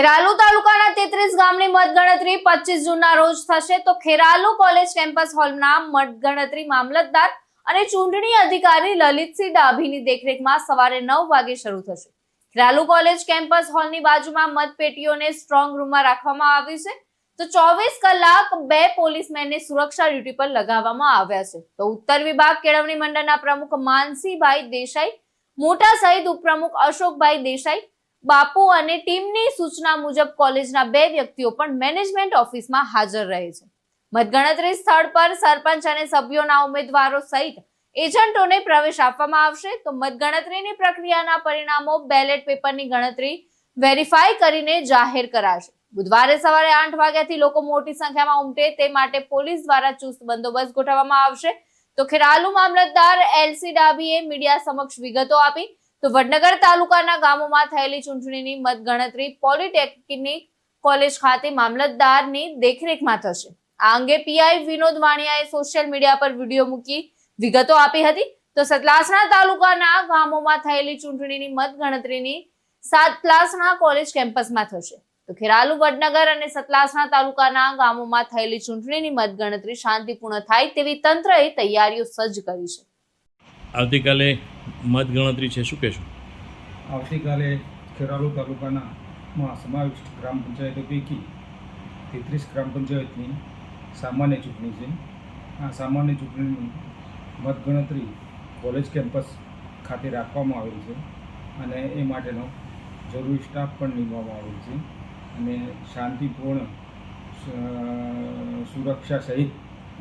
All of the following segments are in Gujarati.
ખેરાલુ તાલુકાના તેત્રીસ ગામની મતગણતરી પચીસ જૂનના રોજ થશે. તો ખેરાલુ કોલેજ કેમ્પસ હોલના મતગણતરી મામલતદાર અને ચૂંટણી અધિકારી લલિતસિંહ ડાભીની દેખરેખમાં સવારે નવ વાગે શરૂ થશે. ખેરાલુ કોલેજ કેમ્પસ હોલની બાજુમાં મતપેટીઓને સ્ટ્રોંગ રૂમમાં રાખવામાં આવી છે. તો ચોવીસ કલાક બે પોલીસમેનને સુરક્ષા ડ્યુટી પર લગાવવામાં આવ્યા છે. તો ઉત્તર વિભાગ કેળવણી મંડળના પ્રમુખ માનસીભાઈ દેસાઈ, મોટા સહિત ઉપપ્રમુખ અશોકભાઈ દેસાઈ બાપુ અને ટીમની સૂચના મુજબ કોલેજના બે વ્યક્તિઓ પણ મેનેજમેન્ટ ઓફિસમાં હાજર રહે છે. મતગણતરી સ્થળ પર સરપંચ અને સભ્યોના ઉમેદવારો સહિત એજન્ટોને પ્રવેશ આપવામાં આવશે. તો મતગણતરીની પ્રક્રિયાના પરિણામો બેલેટ પેપરની ગણતરી વેરીફાઈ કરીને જાહેર કરાશે. બુધવારે સવારે આઠ વાગ્યાથી લોકો મોટી સંખ્યામાં ઉમટે તે માટે પોલીસ દ્વારા ચુસ્ત બંદોબસ્ત ગોઠવવામાં આવશે. તો ખેરાલુ મામલતદાર એલસી ડાભીએ મીડિયા સમક્ષ વિગતો આપી તો વડનગર તાલુકાના ગામોમાં થયેલી ચૂંટણીની મતગણતરી પોલિટેકનિક કોલેજ ખાતે મામલતદારની દેખરેખમાં થશે. આ અંગે પીઆઈ વિનોદ વાણિયાએ સોશિયલ મીડિયા પર વીડિયો મૂકી વિગતો આપી હતી. તો સતલાસણા તાલુકાના ગામોમાં થયેલી ચૂંટણીની મતગણતરીની સાતલાસણા કોલેજ કેમ્પસમાં થશે. તો ખેરાલુ, વડનગર અને સતલાસણા તાલુકાના ગામોમાં થયેલી ચૂંટણીની મતગણતરી શાંતિપૂર્ણ થાય તેવી તંત્રએ તૈયારીઓ સજ્જ કરી છે. આવતીકાલે મતગણતરી છે, શું કહેશું? આવતીકાલે ખેરાલુ તાલુકાના સમાવિષ્ટ ગ્રામ પંચાયતો પૈકી તેત્રીસ ગ્રામ પંચાયતની સામાન્ય ચૂંટણી છે. આ સામાન્ય ચૂંટણીની મતગણતરી કોલેજ કેમ્પસ ખાતે રાખવામાં આવેલ છે અને એ માટેનો જરૂરી સ્ટાફ પણ નીમવામાં આવેલ છે અને શાંતિપૂર્ણ સુરક્ષા સહિત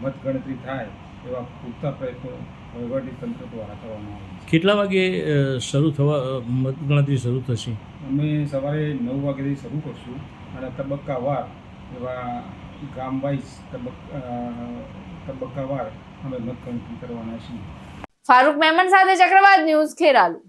મતગણતરી થાય એવા પૂરતા પ્રયત્નો વહીવટીતંત્ર દ્વારા કરવામાં આવે છે. કેટલા વાગે શરૂ થવા મતગણતરી શરૂ થશે? અમે સવારે નવ વાગ્યાથી શરૂ કરશું અને તબક્કાવાર એવા ગામ વાઇઝ તબક્કા તબક્કાવાર અમે મતગણતરી કરવાના છીએ. ફારૂક મહેમાન સાથે ચક્રવાત ન્યૂઝ ખેરાલુ.